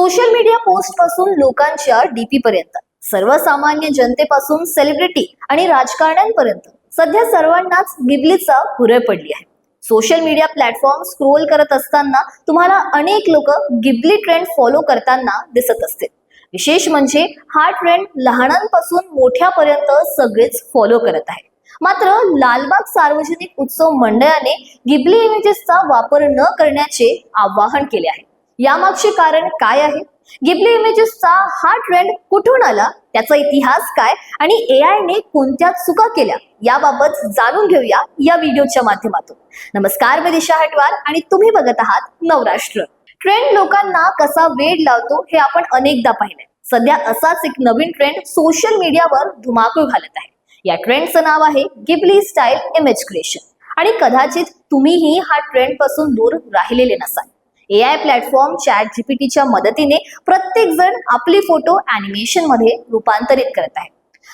Social media पोस्टपासून लोकांच्या DP पर्यंत सर्वसामान्य जनतेपासून सेलिब्रिटी आणि राजकारण्यांपर्यंत. सध्या सर्वांनाच गिबलीचा हुरळ पडली आहे. सोशल मीडिया प्लॅटफॉर्म स्क्रोल करत असताना तुम्हाला अनेक लोक गिबली ट्रेंड फॉलो करताना दिसत असतील. विशेष म्हणजे हा ट्रेंड लहानांपासून मोठ्यापर्यंत सगळेच फॉलो करत आहे. मात्र लालबाग सार्वजनिक उत्सव मंडळाने गिबली इमेजेसचा वापर न करण्याचे आवाहन केले आहे. यामागचे कारण काय आहे? गिबली इमेजेसचा हा ट्रेंड कुठून आला? त्याचा इतिहास काय? आणि ए ने कोणत्या चुका केल्या? याबाबत जाणून घेऊया या व्हिडिओच्या माध्यमातून. नमस्कार मी दिशा हटवार आणि तुम्ही बघत आहात नवराष्ट्र. ट्रेंड लोकांना कसा वेड लावतो हे आपण अनेकदा पाहिले सध्या असाच एक नवीन ट्रेंड सोशल मीडियावर धुमाकूळ घालत आहे. या ट्रेंडचं नाव आहे गिबली स्टाईल इमेज क्रिएशन आणि कदाचित तुम्हीही हा ट्रेंडपासून दूर राहिलेले नसाल. ए आय प्लॅटफॉर्म चॅट जीपीटीच्या मदतीने प्रत्येक जण आपली फोटो अॅनिमेशनमध्ये रूपांतरित करत आहे.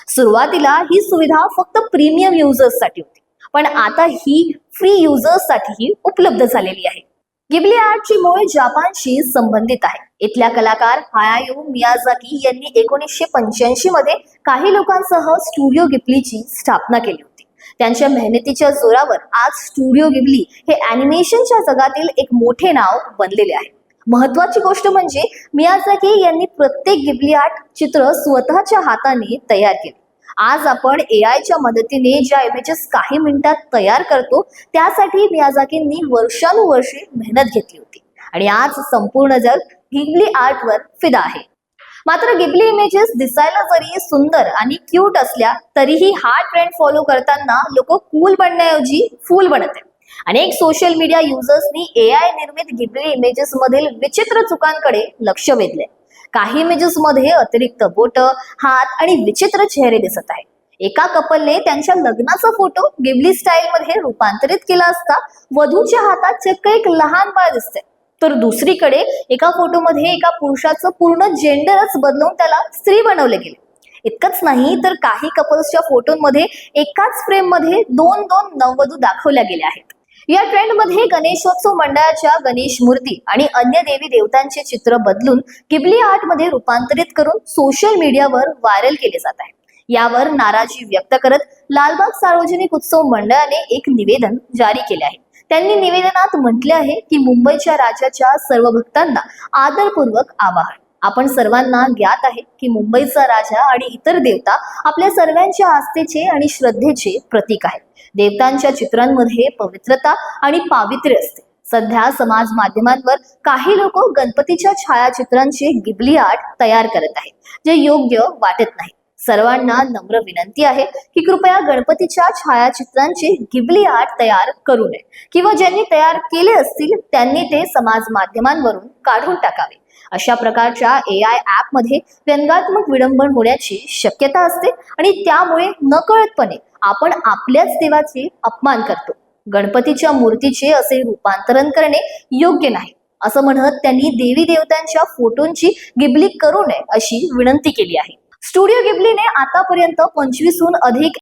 सुरुवातीला ही सुविधा फक्त प्रीमियम युजर्ससाठी होती पण आता ही फ्री युजर्ससाठीही उपलब्ध झालेली आहे. गिबली आर्टची मूळ जपानशी संबंधित आहे. इथल्या कलाकार हायायो मियाझाकी यांनी एकोणीसशे पंच्याऐंशी मध्ये काही लोकांसह स्टुडिओ गिबलीची स्थापना केली. त्यांच्या मेहनतीच्या जोरावर आज स्टुडिओ गिबली हे अॅनिमेशनच्या जगातील एक मोठे नाव बनलेले आहे. महत्वाची गोष्ट म्हणजे मियाझाकी यांनी प्रत्येक गिबली आर्ट चित्र स्वतःच्या हाताने तयार केले. आज आपण ए आयच्या मदतीने ज्या इमेजेस काही मिनिटात तयार करतो त्यासाठी मियाझाकींनी वर्षानुवर्षे मेहनत घेतली होती. आणि आज संपूर्ण जग गिबली आर्टवर फिदा आहे. मात्र गिबली इमेजेस दिसायला जरी सुंदर आणि क्यूट असल्या तरीही हा ट्रेंड फॉलो करताना लोक कूल बनण्याऐवजी फूल बनत अनेक सोशल मीडिया युजर्सनी ए आय निर्मित गिबली इमेजेस मधील विचित्र चुकांकडे लक्ष वेधले काही इमेजेस मध्ये अतिरिक्त बोट हात आणि विचित्र चेहरे दिसत आहेत. एका कपलने त्यांच्या लग्नाचा फोटो गिबली स्टाईल मध्ये रूपांतरित केला असता वधूच्या हातात चक्क एक लहान बाळ दिसते तर दुसरीकडे एका फोटोमध्ये एका पुरुषाचं पूर्ण जेंडरच बदलवून त्याला स्त्री बनवले गेले. इतकंच नाही तर काही कपल्सच्या फोटोमध्ये एकाच फ्रेममध्ये दोन दोन नववधू दाखवल्या गेल्या आहेत. या ट्रेंडमध्ये गणेशोत्सव मंडळाच्या गणेश मूर्ती आणि अन्य देवी देवतांचे चित्र बदलून किबली आर्टमध्ये रूपांतरित करून सोशल मीडियावर व्हायरल केले जात आहे. यावर नाराजी व्यक्त करत लालबाग सार्वजनिक उत्सव मंडळाने एक निवेदन जारी केले आहे. त्यांनी निवेदनात म्हटले आहे की मुंबईच्या राजाच्या सर्व भक्तांना आदरपूर्वक आवाहन. आपण सर्वांना ज्ञात आहे की मुंबईचा राजा आणि इतर देवता आपल्या सर्वांच्या आस्थेचे आणि श्रद्धेचे प्रतीक आहेत. देवतांच्या चित्रांमध्ये पवित्रता आणि पावित्र्य असते. सध्या समाज माध्यमांवर काही लोक गणपतीच्या छायाचित्रांचे गिबली आर्ट तयार करत आहेत जे योग्य वाटत नाही. सर्वांना नम्र विनंती आहे की कृपया गणपतीच्या छायाचित्रांची गिबली आर्ट तयार करू नये. किंवा ज्यांनी तयार केले असतील त्यांनी ते समाज माध्यमांवरून काढून टाकावे. अशा प्रकारच्या ए आय ऍपमध्ये व्यंगात्मक विडंबन होण्याची शक्यता असते आणि त्यामुळे नकळतपणे आपण आपल्याच देवाचे अपमान करतो. गणपतीच्या मूर्तीचे असे रूपांतरण करणे योग्य नाही असं म्हणत त्यांनी देवी देवतांच्या फोटोंची गिबली करू नये अशी विनंती केली आहे. स्टुडिओ गिबलीने आतापर्यंत पंचवीसहून अधिक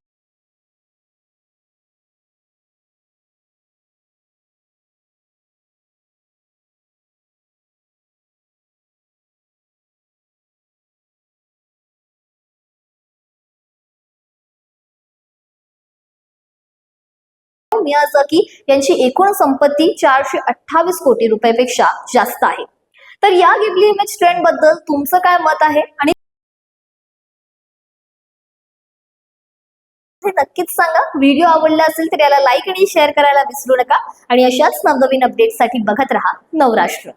मियाजाकी यांची एकूण संपत्ती चारशे अठ्ठावीस कोटी रुपयापेक्षा जास्त आहे. तर या गिबली इमेज ट्रेंडबद्दल तुमचं काय मत आहे? आणि नक्कीच सांगा. व्हिडिओ आवडला असेल तर याला लाईक आणि शेअर करायला विसरू नका. आणि अशाच नवनवीन अपडेटसाठी बघत राहा नवराष्ट्र.